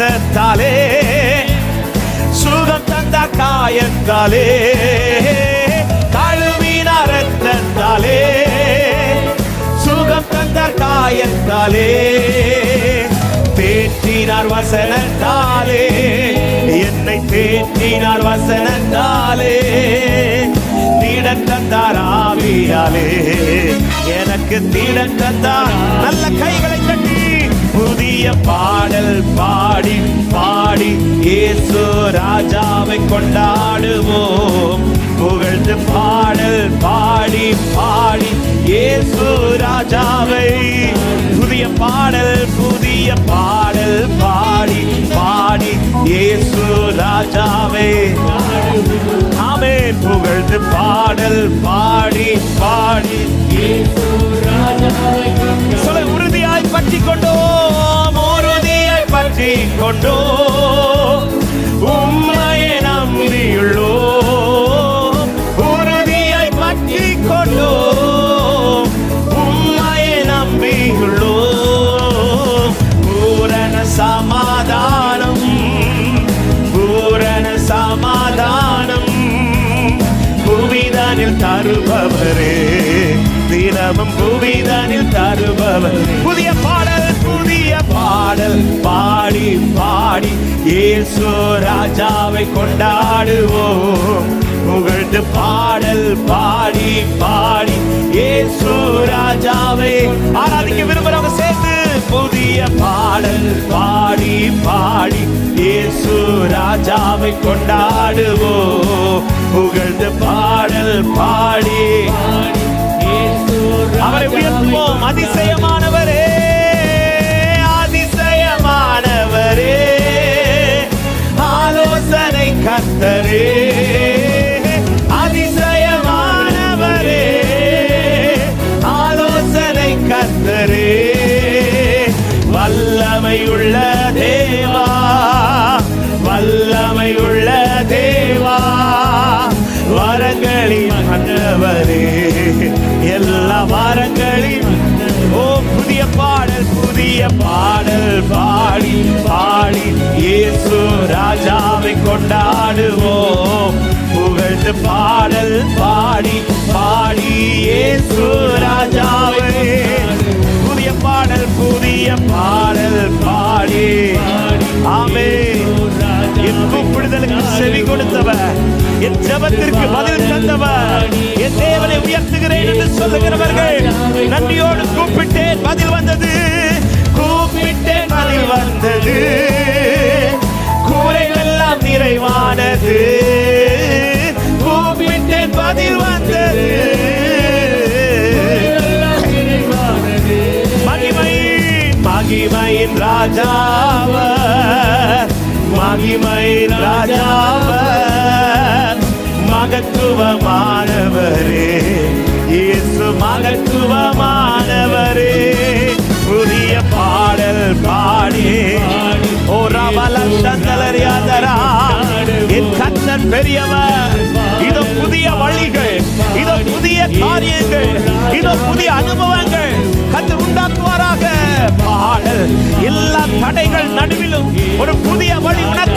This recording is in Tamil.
ரத்தத்தாலே சுகம் தந்த காயத்தாலே தழுவின ரத்தத்தாலே சுகம் தந்த காயத்தாலே தேற்றினார் வசனத்தாலே என்னை தேற்றினார் வசனத்தாலே தீடன் தந்தார் ஆவியாலே எனக்கு தீடன் தந்தார் நல்ல கைகளை தட்டி புதிய பாடல் பாடி பாடி இயேசு ராஜாவை கொண்டாடுவோம். புகழ்ந்து பாடல் பாடி பாடி இயேசு ராஜாவை. புதிய பாடல் புதிய பாடல் பாடி பாடி இயேசு ராஜாவை. ஆமே புகழ்ந்து பாடல் பாடி பாடி இயேசு தருபவரே. தினமும் புவிதானில் தருபவர். புதிய பாடல் புதிய பாடல். பாடி பாடி ஏசோ ராஜாவை கொண்டாடுவோம். புகழ்ந்து பாடல் பாடி பாடி ஏசோ ராஜாவை ஆராதிக்க விரும்புறவங்க சேர்த்து புதிய பாடல் பாடி பாடி ஏசு ராஜாவை கொண்டாடுவோம். புகழ் பாடி. அவரை உயர்த்துவோம். அதிசயமானவரே. அதிசயமானவரே. ஆலோசனை கத்தரே அதிசயமானவரே. ஆலோசனை கத்தரே வல்லமையுள்ள வாரங்களின் மன்னவரே எல்லா வாரங்களின் ஓ புதிய பாடல் புதிய பாடல் பாடி பாடி. இயேசு ராஜாவை கொண்டாடுவோம். புகழ்ந்து பாடல் பாடி பாடி. இயேசு ராஜாவே. புதிய பாடல் புதிய பாடல் பாடி. ஆமே எங்கும் கூப்பிடுதலுக்கு செவி கொடுத்தவர். ஜபத்திற்கு பதில் தந்தவர். என் தேவனை உயர்த்துகிறேன் என்று சொல்லுகிறவர்கள் நன்றியோடு கூப்பிட்டேன் பதில் வந்தது. கூப்பிட்டேன் பதில் வந்தது. கூரைகள் நிறைவானது. கூப்பிட்டேன் பதில் வந்தது. மகிமையின் மகிமையின் ராஜாவ. மகிமை மகத்துவமானவரே. இயேசு மகத்துவமானவரே. புதிய பாடல் பாடி. ஓ என் கத்தன் பெரியவர். இதோ புதிய வழிகள். இதோ புதிய காரியங்கள். இதோ புதிய அனுபவங்கள். கத்து உண்டாக்குவாராக. பாடல். எல்லா தடைகள் நடுவிலும் ஒரு புதிய வழி உனக்கு